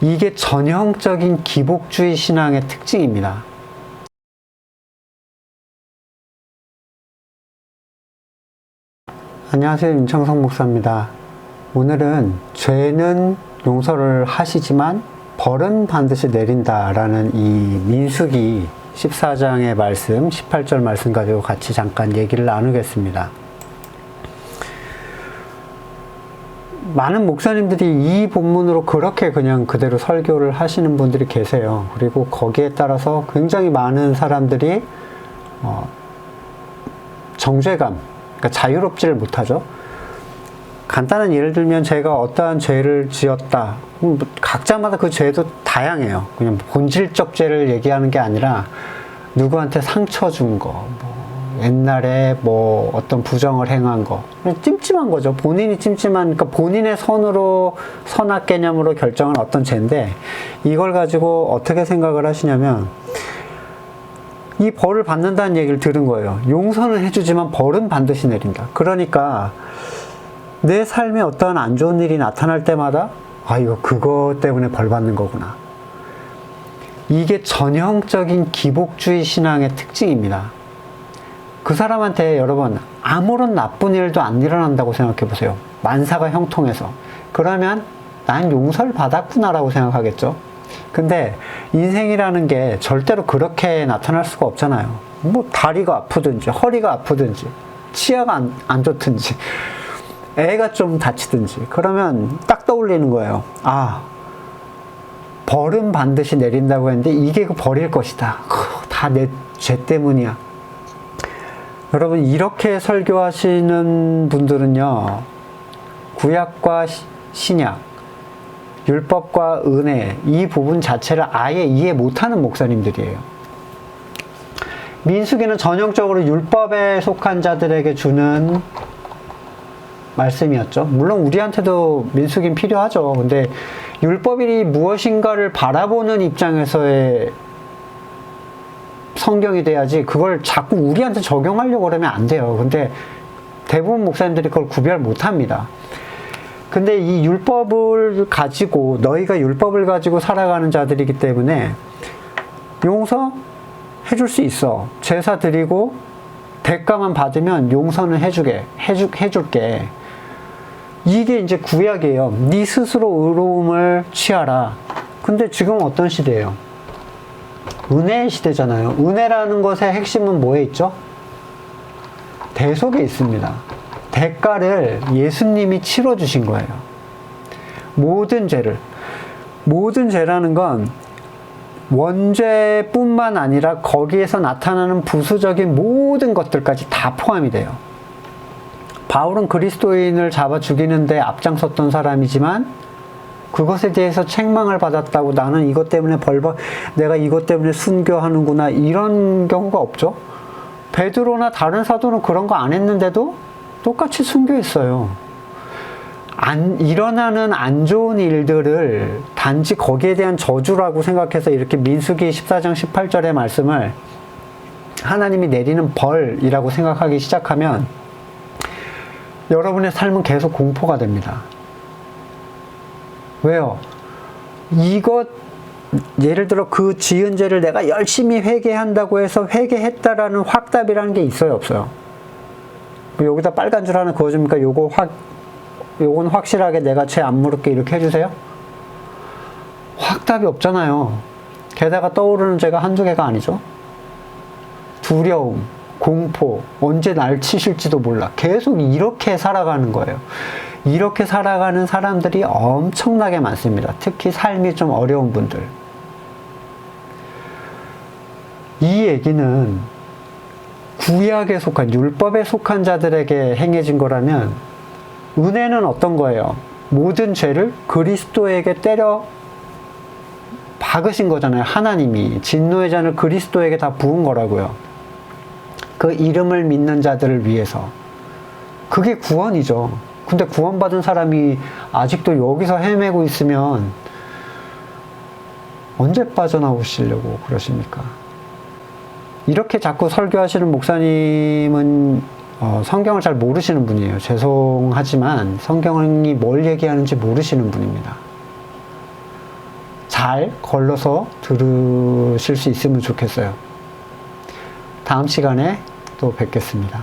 이게 전형적인 기복주의 신앙의 특징입니다. 안녕하세요. 윤창성 목사입니다. 오늘은 죄는 용서를 하시지만 벌은 반드시 내린다라는 이 민수기 14장의 말씀, 18절 말씀 가지고 같이 잠깐 얘기를 나누겠습니다. 많은 목사님들이 이 본문으로 그렇게 그냥 그대로 설교를 하시는 분들이 계세요. 그리고 거기에 따라서 굉장히 많은 사람들이 어, 정죄감, 그러니까 자유롭지를 못하죠. 간단한 예를 들면 제가 어떠한 죄를 지었다. 음, 뭐 각자마다 그 죄도 다양해요. 그냥 본질적 죄를 얘기하는 게 아니라 누구한테 상처 준 거, 뭐 옛날에 뭐 어떤 부정을 행한 거, 그냥 찜찜한 거죠. 본인이 찜찜한, 그러니까 본인의 선으로 선악 개념으로 결정한 어떤 죄인데 이걸 가지고 어떻게 생각을 하시냐면 이 벌을 받는다는 얘기를 들은 거예요. 용서는 해주지만 벌은 반드시 내린다. 그러니까 내 삶에 어떠한 안 좋은 일이 나타날 때마다 아 이거 그거 때문에 벌 받는 거구나. 이게 전형적인 기복주의 신앙의 특징입니다. 그 사람한테 여러분 아무런 나쁜 일도 안 일어난다고 생각해 보세요. 만사가 형통해서 그러면 난 용서를 받았구나라고 생각하겠죠. 근데 인생이라는 게 절대로 그렇게 나타날 수가 없잖아요. 뭐 다리가 아프든지 허리가 아프든지 치아가 안, 안 좋든지 애가 좀 다치든지 그러면 딱 떠올리는 거예요. 아 벌은 반드시 내린다고 했는데 이게 그 벌일 것이다. 다 내 죄 때문이야. 여러분 이렇게 설교하시는 분들은요 구약과 시- 신약 율법과 은혜 이 부분 자체를 아예 이해 못하는 목사님들이에요. 민수기는 전형적으로 율법에 속한 자들에게 주는 말씀이었죠. 물론 우리한테도 민수기는 필요하죠. 근데 율법이 무엇인가를 바라보는 입장에서의 성경이 돼야지 그걸 자꾸 우리한테 적용하려고 그러면 안 돼요. 근데 대부분 목사님들이 그걸 구별 못 합니다. 근데 이 율법을 가지고 너희가 율법을 가지고 살아가는 자들이기 때문에 용서 해줄 수 있어. 제사 드리고 대가만 받으면 용서는 해주게 해주 해줄게. 이게 이제 구약이에요. 네 스스로 의로움을 취하라. 근데 지금 어떤 시대예요? 은혜의 시대잖아요. 은혜라는 것의 핵심은 뭐에 있죠? 대 속에 있습니다. 대가를 예수님이 치러주신 거예요. 모든 죄를. 모든 죄라는 건 원죄뿐만 아니라 거기에서 나타나는 부수적인 모든 것들까지 다 포함이 돼요. 바울은 그리스도인을 잡아 죽이는데 앞장섰던 사람이지만 그것에 대해서 책망을 받았다고 나는 이것 때문에 벌받 내가 이것 때문에 순교하는구나 이런 경우가 없죠. 베드로나 다른 사도는 그런 거 안 했는데도 똑같이 순교했어요. 안, 일어나는 안 좋은 일들을 단지 거기에 대한 저주라고 생각해서 이렇게 민수기 14장 18절의 말씀을 하나님이 내리는 벌이라고 생각하기 시작하면 여러분의 삶은 계속 공포가 됩니다. 왜요? 이것 예를 들어 그 지은 죄를 내가 열심히 회개한다고 해서 회개했다라는 확답이라는 게 있어요, 없어요? 뭐 여기다 빨간 줄 하나 그어줍니까? 요거 확, 요건 확실하게 내가 죄안 물을게 이렇게 해주세요? 확답이 없잖아요. 게다가 떠오르는 죄가 한두 개가 아니죠. 두려움, 공포, 언제 날 치실지도 몰라. 계속 이렇게 살아가는 거예요. 이렇게 살아가는 사람들이 엄청나게 많습니다. 특히 삶이 좀 어려운 분들. 이 얘기는 구약에 속한, 율법에 속한 자들에게 행해진 거라면 은혜는 어떤 거예요? 모든 죄를 그리스도에게 때려 박으신 거잖아요. 하나님이. 진노의 잔을 그리스도에게 다 부은 거라고요. 그 이름을 믿는 자들을 위해서. 그게 구원이죠. 근데 구원받은 사람이 아직도 여기서 헤매고 있으면 언제 빠져나오시려고 그러십니까? 이렇게 자꾸 설교하시는 목사님은 어, 성경을 잘 모르시는 분이에요. 죄송하지만 성경이 뭘 얘기하는지 모르시는 분입니다. 잘 걸러서 들으실 수 있으면 좋겠어요. 다음 시간에 또 뵙겠습니다.